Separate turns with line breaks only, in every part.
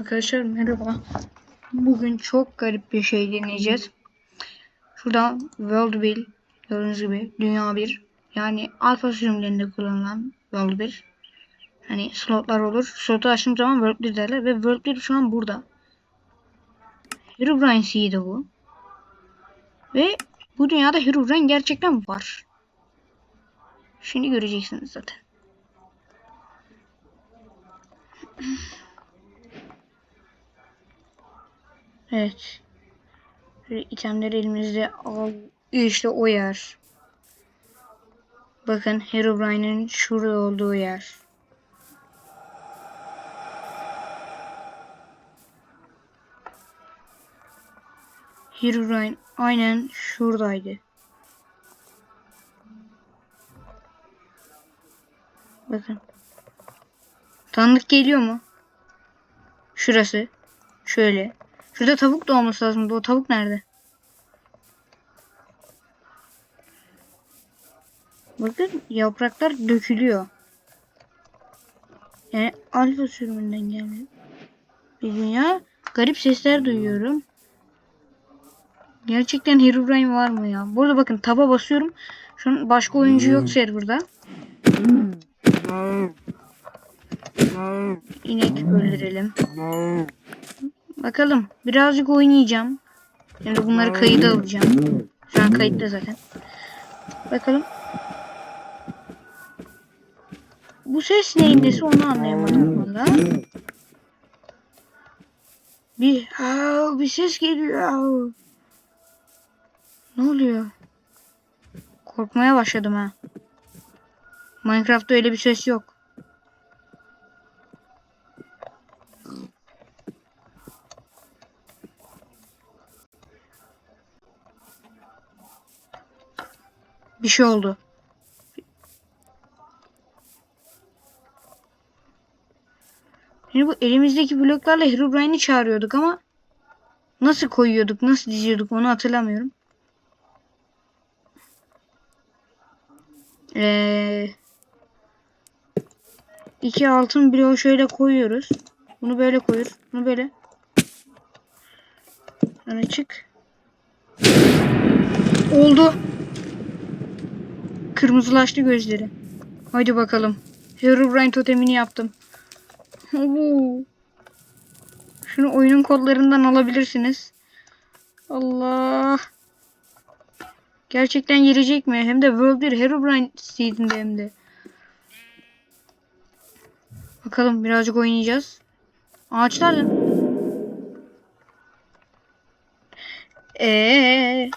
Arkadaşlar merhaba. Bugün çok garip bir şey deneyeceğiz. Şurada World 1 gördüğünüz gibi Dünya 1 yani alfa sürümlerinde kullanılan World 1 hani slotlar olur. Slotu açtığım zaman World 1 derler ve World 1 şu an burada. Herobrine Seed'i bu. Ve bu dünyada Herobrine gerçekten var. Şimdi göreceksiniz zaten. Evet. Böyle elimizde al. İşte o yer. Bakın Herobrine'in şurada olduğu yer. Herobrine aynen şuradaydı. Bakın. Tanıdık geliyor mu? Şurası. Şöyle. Şurada tavuk da olması lazım. O tavuk nerede? Bakın yapraklar dökülüyor. Yani alfa sürümünden gelmiyor. Bir dünya garip sesler duyuyorum. Gerçekten Herobrine var mı ya? Burada bakın taba basıyorum. Şu an başka oyuncu yok serverda. İnek öldürelim. Bakalım. Birazcık oynayacağım. Şimdi bunları kayıda alacağım. Şu an kayıtta zaten. Bakalım. Bu ses neyin nesi onu anlayamadım valla. Bir, Aa, bir ses geliyor. Ne oluyor? Korkmaya başladım ha. Minecraft'ta öyle bir ses yok. Bir şey oldu. Şimdi bu elimizdeki bloklarla Herobrine'i çağırıyorduk ama nasıl koyuyorduk, nasıl diziyorduk onu hatırlamıyorum. Ee, iki altın bloğu şöyle koyuyoruz. Bunu böyle koyuyoruz. Bunu böyle. Sonra çık. Oldu. Kırmızılaştı gözleri. Haydi bakalım. Herobrine totemini yaptım. Oo. Şunu oyunun kodlarından alabilirsiniz. Allah. Gerçekten gelecek mi? Hem de World 1 Herobrine seedinde hem de. Bakalım birazcık oynayacağız. Ağaçlar. Eee.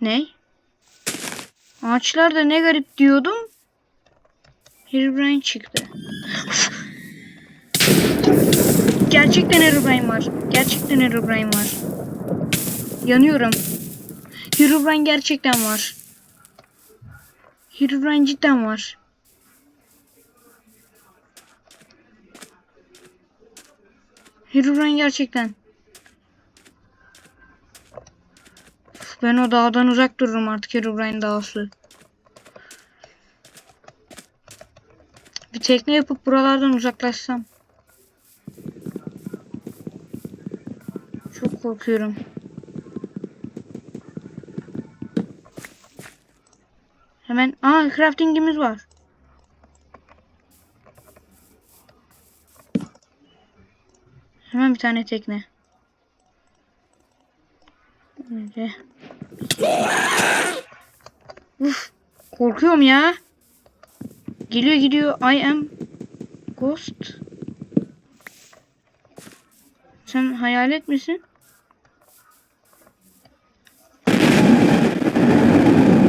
Ne? Ağaçlarda ne garip diyordum. Herobrine çıktı. Gerçekten Herobrine var. Gerçekten Herobrine var. Yanıyorum. Herobrine gerçekten var. Herobrine cidden var. Herobrine gerçekten. Ben o dağdan uzak dururum artık Herobrine dağısı. Bir tekne yapıp buralardan uzaklaşsam. Çok korkuyorum. Hemen aa craftingimiz var. Hemen bir tane tekne. Öyle. Uf, korkuyorum ya. Geliyor gidiyor. I am ghost. Sen hayalet misin?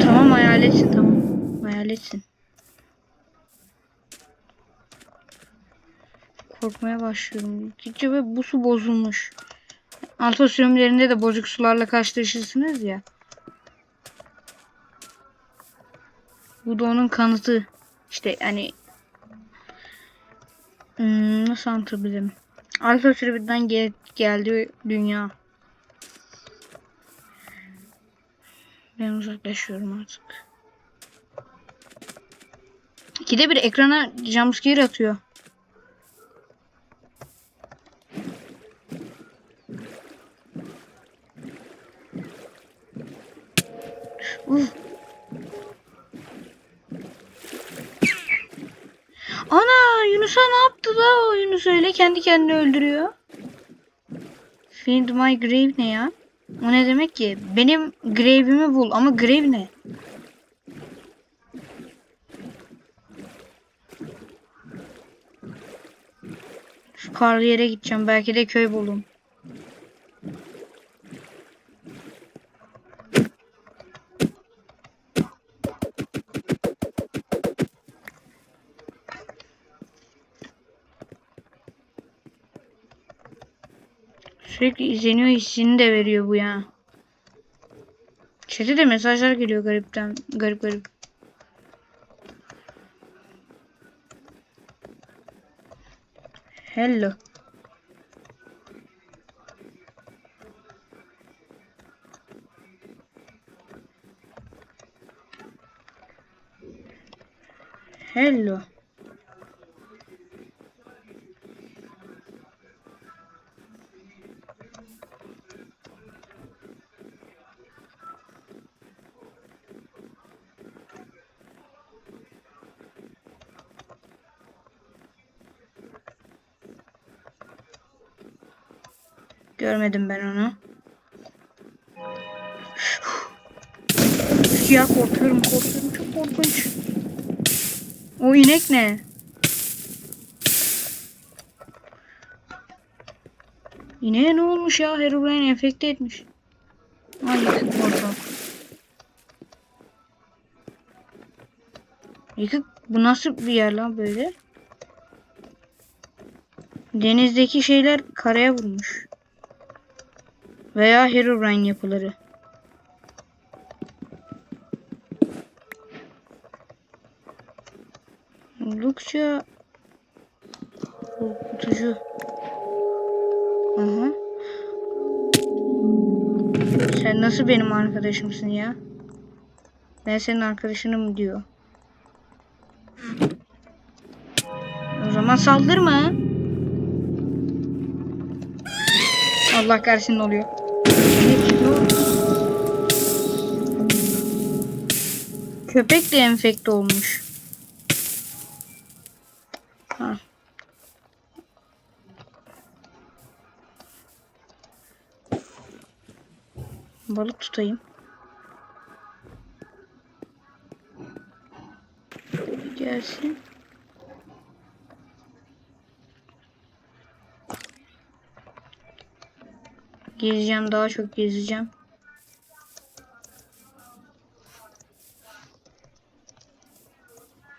Tamam hayaletsin tamam. Hayaletsin. Korkmaya başlıyorum. Gitçe ve bu su bozulmuş. Alfa sürümlerinde de bozuk sularla karşılaşırsınız ya. Bu da onun kanıtı. İşte yani hmm, nasıl anlatabilirim? Alfa sürübünden gel geldi dünya. Ben uzaklaşıyorum artık. İkide bir ekrana jumpscare atıyor. Uf. Yunus'a ne yaptı da o Yunus öyle kendi kendini öldürüyor. Find my grave ne ya? O ne demek ki? Benim grave'imi bul ama grave ne? Şu karlı yere gideceğim. Belki de köy buldum. Sürekli izleniyor hissini de veriyor bu ya. Chat'e de mesajlar geliyor garipten. Garip garip. Hello. Hello. Görmedim ben onu. Ya korkuyorum korkuyorum çok korkunç. O inek ne? İneğe ne olmuş ya? Herobrine enfekte etmiş. Ay portal. Yıkık bu nasıl bir yer lan böyle? Denizdeki şeyler karaya vurmuş. Veya Herobrine yapıları. Oldukça korkutucu. Aha. Sen nasıl benim arkadaşımsın ya? Ben senin arkadaşınım diyor. O zaman saldırma. Allah kahretsin oluyor? Köpek de enfekte olmuş. Ha. Balık tutayım. Gelsin. Gezeceğim daha çok gezeceğim.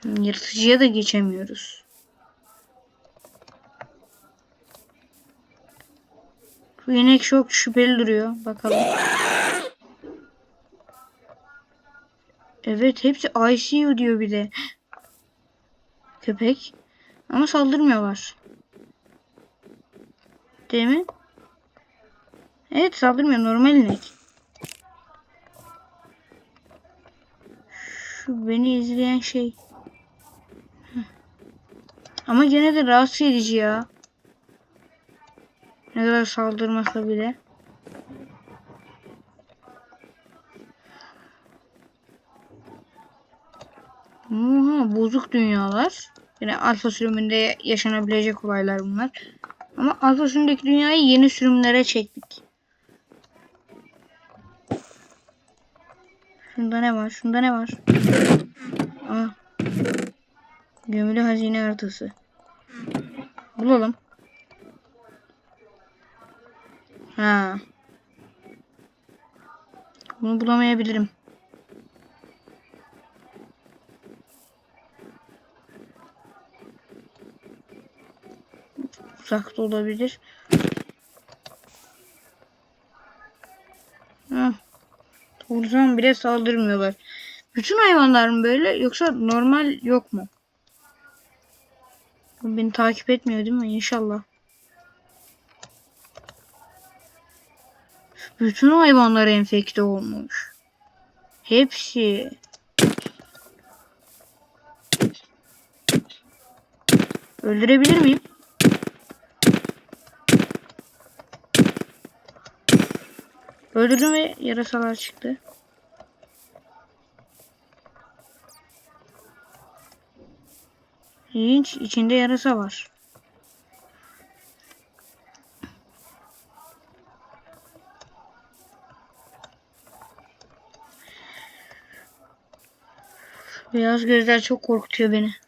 Yırtıcıya da geçemiyoruz. Bu inek çok şüpheli duruyor. Bakalım. Evet hepsi ICU diyor bir de. Köpek. Ama saldırmıyorlar. Değil mi? Evet saldırmıyor normal inek. Şu beni izleyen şey. Ama gene de rahatsız edici ya. Ne kadar saldırmasa bile. Oha, bozuk dünyalar. Yine alfa sürümünde yaşanabilecek olaylar bunlar. Ama alfa sürümündeki dünyayı yeni sürümlere çektik. Şunda ne var? Şunda ne var? Aa. Gömülü hazine haritası. Bulalım. Ha. Bunu bulamayabilirim. Uzakta olabilir. Hah. Vursam bile saldırmıyorlar. Bütün hayvanlar mı böyle yoksa normal yok mu? Beni takip etmiyor değil mi? İnşallah. Bütün hayvanlar enfekte olmuş. Hepsi. Öldürebilir miyim? Öldürdüm ve yarasalar çıktı. İlginç. içinde yarasa var. Beyaz gözler çok korkutuyor beni.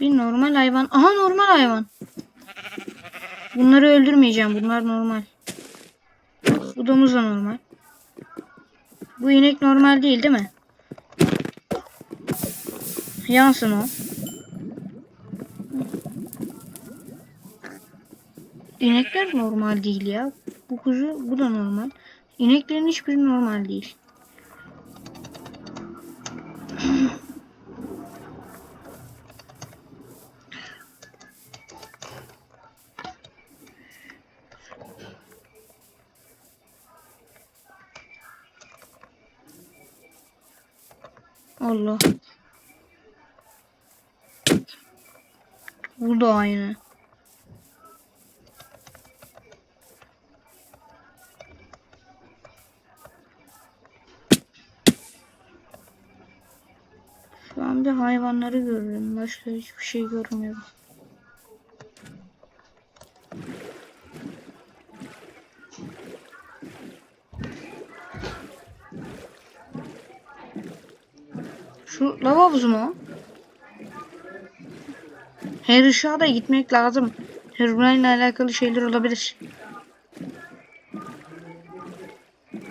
Bir normal hayvan. Aha normal hayvan. Bunları öldürmeyeceğim. Bunlar normal. Bu domuz da normal. Bu inek normal değil değil mi? Yansın o. İnekler normal değil ya. Bu kuzu bu da normal. İneklerin hiçbiri normal değil. Allah. Bu da aynı. Şu an bir hayvanları görüyorum. Başka hiçbir şey görmüyorum. Lava havuzu mu? Her ışığa da gitmek lazım. Herobrine ile alakalı şeyler olabilir.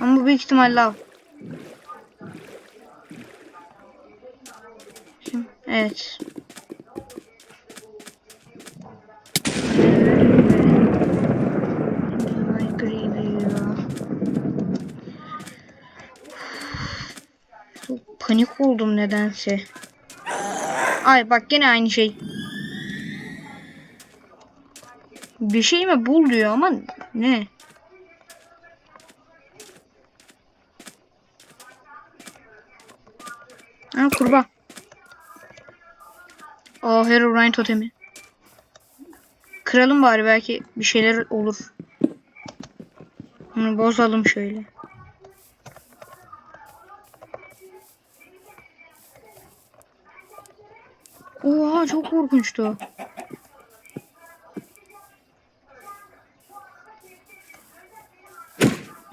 Ama bu büyük ihtimal lav. Şimdi, evet. Ay, geliyor. Çok panik oldum nedense. Ay bak gene aynı şey. Bir şey mi bul diyor ama ne? Ha kurbağa. Aa Herobrine totemi. Kıralım bari belki bir şeyler olur. Bunu bozalım şöyle. Oha çok korkunçtu.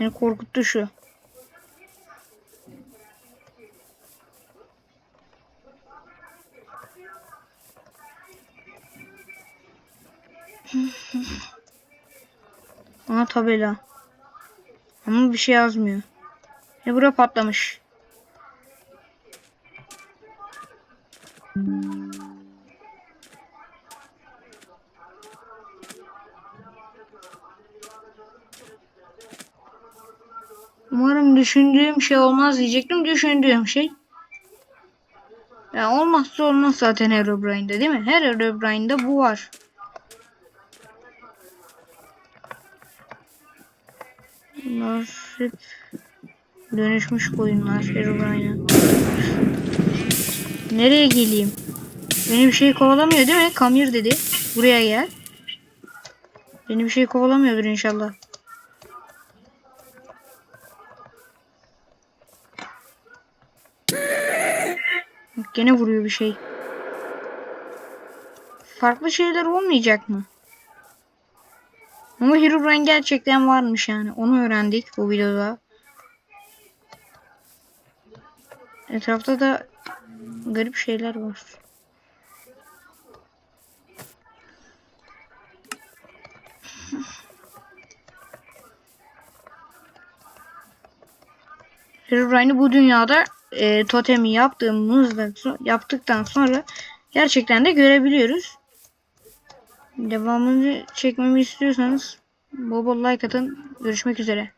Beni korkuttu şu. Aha tabela. Ama bir şey yazmıyor. E bura patlamış. Umarım düşündüğüm şey olmaz diyecektim. Düşündüğüm şey. Ya olmazsa olmaz zaten Herobrine'de değil mi? Her Herobrine'de bu var. Bunlar hep dönüşmüş koyunlar Herobrine'a. Nereye geleyim? Beni bir şey kovalamıyor değil mi? Kamir dedi. Buraya gel. Beni bir şey kovalamıyordur inşallah. Gene vuruyor bir şey. Farklı şeyler olmayacak mı? Ama Herobrine gerçekten varmış yani. Onu öğrendik bu videoda. Etrafta da garip şeyler var. Herobrine'i bu dünyada e, totemi yaptığımızda yaptıktan sonra gerçekten de görebiliyoruz. Devamını çekmemi istiyorsanız bol bol like atın. Görüşmek üzere.